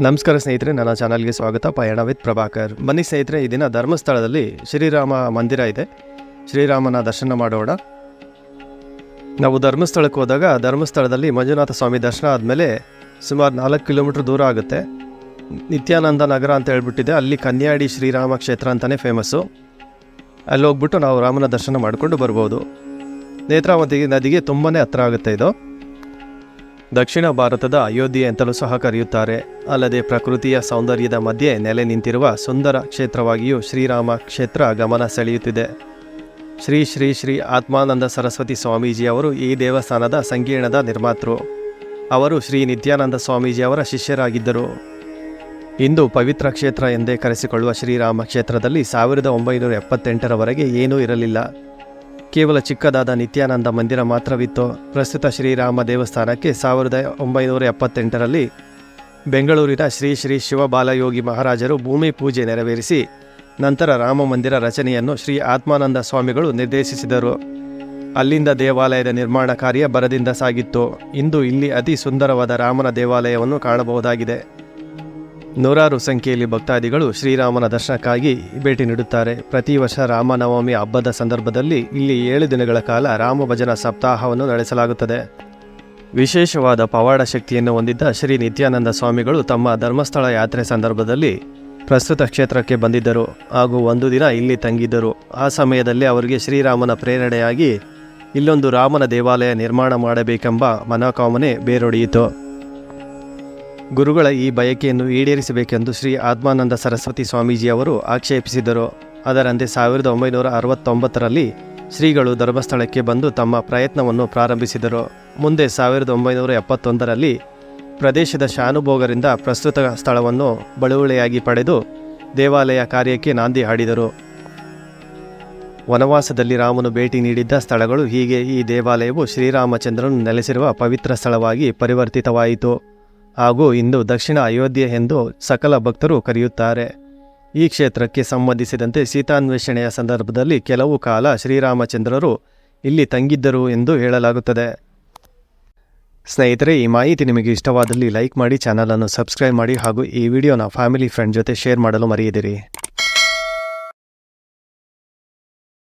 ನಮಸ್ಕಾರ ಸ್ನೇಹಿತರೆ, ನನ್ನ ಚಾನಲ್ಗೆ ಸ್ವಾಗತ. ಪಯಣ ವಿತ್ ಪ್ರಭಾಕರ್. ಬನ್ನಿ ಸ್ನೇಹಿತರೆ, ಈ ದಿನ ಧರ್ಮಸ್ಥಳದಲ್ಲಿ ಶ್ರೀರಾಮ ಮಂದಿರ ಇದೆ. ಶ್ರೀರಾಮನ ದರ್ಶನ ಮಾಡೋಣ. ನಾವು ಧರ್ಮಸ್ಥಳಕ್ಕೆ ಹೋದಾಗ ಧರ್ಮಸ್ಥಳದಲ್ಲಿ ಮಂಜುನಾಥ ಸ್ವಾಮಿ ದರ್ಶನ ಆದಮೇಲೆ ಸುಮಾರು ನಾಲ್ಕು ಕಿಲೋಮೀಟ್ರ್ ದೂರ ಆಗುತ್ತೆ. ನಿತ್ಯಾನಂದ ನಗರ ಅಂತ ಹೇಳ್ಬಿಟ್ಟಿದೆ. ಅಲ್ಲಿ ಕನ್ಯಾಡಿ ಶ್ರೀರಾಮ ಕ್ಷೇತ್ರ ಅಂತಲೇ ಫೇಮಸ್ಸು ಅಲ್ಲಿ ಹೋಗ್ಬಿಟ್ಟು ನಾವು ರಾಮನ ದರ್ಶನ ಮಾಡಿಕೊಂಡು ಬರ್ಬೋದು. ನೇತ್ರಾವತಿ ನದಿಗೆ ತುಂಬಾ ಹತ್ರ ಆಗುತ್ತೆ ಇದು. ದಕ್ಷಿಣ ಭಾರತದ ಅಯೋಧ್ಯೆ ಅಂತಲೂ ಸಹ ಕರೆಯುತ್ತಾರೆ. ಅಲ್ಲದೆ ಪ್ರಕೃತಿಯ ಸೌಂದರ್ಯದ ಮಧ್ಯೆ ನೆಲೆ ನಿಂತಿರುವ ಸುಂದರ ಕ್ಷೇತ್ರವಾಗಿಯೂ ಶ್ರೀರಾಮ ಕ್ಷೇತ್ರ ಗಮನ ಸೆಳೆಯುತ್ತಿದೆ. ಶ್ರೀ ಶ್ರೀ ಶ್ರೀ ಆತ್ಮಾನಂದ ಸರಸ್ವತಿ ಸ್ವಾಮೀಜಿ ಅವರು ಈ ದೇವಸ್ಥಾನದ ಸಂಕೀರ್ಣದ ನಿರ್ಮಾತೃ. ಅವರು ಶ್ರೀ ನಿತ್ಯಾನಂದ ಸ್ವಾಮೀಜಿಯವರ ಶಿಷ್ಯರಾಗಿದ್ದರು. ಇಂದು ಪವಿತ್ರ ಕ್ಷೇತ್ರ ಎಂದೇ ಕರೆಸಿಕೊಳ್ಳುವ ಶ್ರೀರಾಮ ಕ್ಷೇತ್ರದಲ್ಲಿ ಸಾವಿರದ ಒಂಬೈನೂರ ಎಪ್ಪತ್ತೆಂಟರವರೆಗೆ ಏನೂ ಇರಲಿಲ್ಲ. ಕೇವಲ ಚಿಕ್ಕದಾದ ನಿತ್ಯಾನಂದ ಮಂದಿರ ಮಾತ್ರವಿತ್ತು. ಪ್ರಸ್ತುತ ಶ್ರೀರಾಮ ದೇವಸ್ಥಾನಕ್ಕೆ ಸಾವಿರದ ಒಂಬೈನೂರ ಎಪ್ಪತ್ತೆಂಟರಲ್ಲಿ ಬೆಂಗಳೂರಿನ ಶ್ರೀ ಶ್ರೀ ಶಿವಬಾಲಯೋಗಿ ಮಹಾರಾಜರು ಭೂಮಿ ಪೂಜೆ ನೆರವೇರಿಸಿ, ನಂತರ ರಾಮ ಮಂದಿರ ರಚನೆಯನ್ನು ಶ್ರೀ ಆತ್ಮಾನಂದ ಸ್ವಾಮಿಗಳು ನಿರ್ದೇಶಿಸಿದರು. ಅಲ್ಲಿಂದ ದೇವಾಲಯದ ನಿರ್ಮಾಣ ಕಾರ್ಯ ಬರದಿಂದ ಸಾಗಿತ್ತು. ಇಂದು ಇಲ್ಲಿ ಅತಿ ಸುಂದರವಾದ ರಾಮನ ದೇವಾಲಯವನ್ನು ಕಾಣಬಹುದಾಗಿದೆ. ನೂರಾರು ಸಂಖ್ಯೆಯಲ್ಲಿ ಭಕ್ತಾದಿಗಳು ಶ್ರೀರಾಮನ ದರ್ಶನಕ್ಕಾಗಿ ಭೇಟಿ ನೀಡುತ್ತಾರೆ. ಪ್ರತಿ ವರ್ಷ ರಾಮನವಮಿ ಹಬ್ಬದ ಸಂದರ್ಭದಲ್ಲಿ ಇಲ್ಲಿ ಏಳು ದಿನಗಳ ಕಾಲ ರಾಮ ಭಜನಾ ಸಪ್ತಾಹವನ್ನು ನಡೆಸಲಾಗುತ್ತದೆ. ವಿಶೇಷವಾದ ಪವಾಡ ಶಕ್ತಿಯನ್ನು ಹೊಂದಿದ್ದ ಶ್ರೀ ನಿತ್ಯಾನಂದ ಸ್ವಾಮಿಗಳು ತಮ್ಮ ಧರ್ಮಸ್ಥಳ ಯಾತ್ರೆ ಸಂದರ್ಭದಲ್ಲಿ ಪ್ರಸ್ತುತ ಕ್ಷೇತ್ರಕ್ಕೆ ಬಂದಿದ್ದರು. ಹಾಗೂ ಒಂದು ದಿನ ಇಲ್ಲಿ ತಂಗಿದ್ದರು. ಆ ಸಮಯದಲ್ಲಿ ಅವರಿಗೆ ಶ್ರೀರಾಮನ ಪ್ರೇರಣೆಯಾಗಿ ಇಲ್ಲೊಂದು ರಾಮನ ದೇವಾಲಯ ನಿರ್ಮಾಣ ಮಾಡಬೇಕೆಂಬ ಮನೋಕಾಮನೆ ಬೇರೊಡೆಯಿತು. ಗುರುಗಳ ಈ ಬಯಕೆಯನ್ನು ಈಡೇರಿಸಬೇಕೆಂದು ಶ್ರೀ ಆತ್ಮಾನಂದ ಸರಸ್ವತಿ ಸ್ವಾಮೀಜಿ ಅವರು ಆಕ್ಷೇಪಿಸಿದರು. ಅದರಂತೆ ಸಾವಿರದ ಒಂಬೈನೂರ ಅರವತ್ತೊಂಬತ್ತರಲ್ಲಿ ಶ್ರೀಗಳು ಧರ್ಮಸ್ಥಳಕ್ಕೆ ಬಂದು ತಮ್ಮ ಪ್ರಯತ್ನವನ್ನು ಪ್ರಾರಂಭಿಸಿದರು. ಮುಂದೆ ಸಾವಿರದ ಒಂಬೈನೂರ ಎಪ್ಪತ್ತೊಂದರಲ್ಲಿ ಪ್ರದೇಶದ ಶಾನುಭೋಗರಿಂದ ಪ್ರಸ್ತುತ ಸ್ಥಳವನ್ನು ಬಳುವಳಿಯಾಗಿ ಪಡೆದು ದೇವಾಲಯ ಕಾರ್ಯಕ್ಕೆ ನಾಂದಿ ಹಾಡಿದರು. ವನವಾಸದಲ್ಲಿ ರಾಮನು ಭೇಟಿ ನೀಡಿದ್ದ ಸ್ಥಳಗಳು ಹೀಗೆ. ಈ ದೇವಾಲಯವು ಶ್ರೀರಾಮಚಂದ್ರನು ನೆಲೆಸಿರುವ ಪವಿತ್ರ ಸ್ಥಳವಾಗಿ ಪರಿವರ್ತಿತವಾಯಿತು. ಹಾಗೂ ಇಂದು ದಕ್ಷಿಣ ಅಯೋಧ್ಯೆ ಎಂದು ಸಕಲ ಭಕ್ತರು ಕರೆಯುತ್ತಾರೆ. ಈ ಕ್ಷೇತ್ರಕ್ಕೆ ಸಂಬಂಧಿಸಿದಂತೆ ಸೀತಾನ್ವೇಷಣೆಯ ಸಂದರ್ಭದಲ್ಲಿ ಕೆಲವು ಕಾಲ ಶ್ರೀರಾಮಚಂದ್ರರು ಇಲ್ಲಿ ತಂಗಿದ್ದರು ಎಂದು ಹೇಳಲಾಗುತ್ತದೆ. ಸ್ನೇಹಿತರೆ, ಈ ಮಾಹಿತಿ ನಿಮಗೆ ಇಷ್ಟವಾದಲ್ಲಿ ಲೈಕ್ ಮಾಡಿ, ಚಾನಲನ್ನು ಸಬ್ಸ್ಕ್ರೈಬ್ ಮಾಡಿ ಹಾಗೂ ಈ ವಿಡಿಯೋನ ಫ್ಯಾಮಿಲಿ, ಫ್ರೆಂಡ್ ಜೊತೆ ಶೇರ್ ಮಾಡಲು ಮರೆಯದಿರಿ.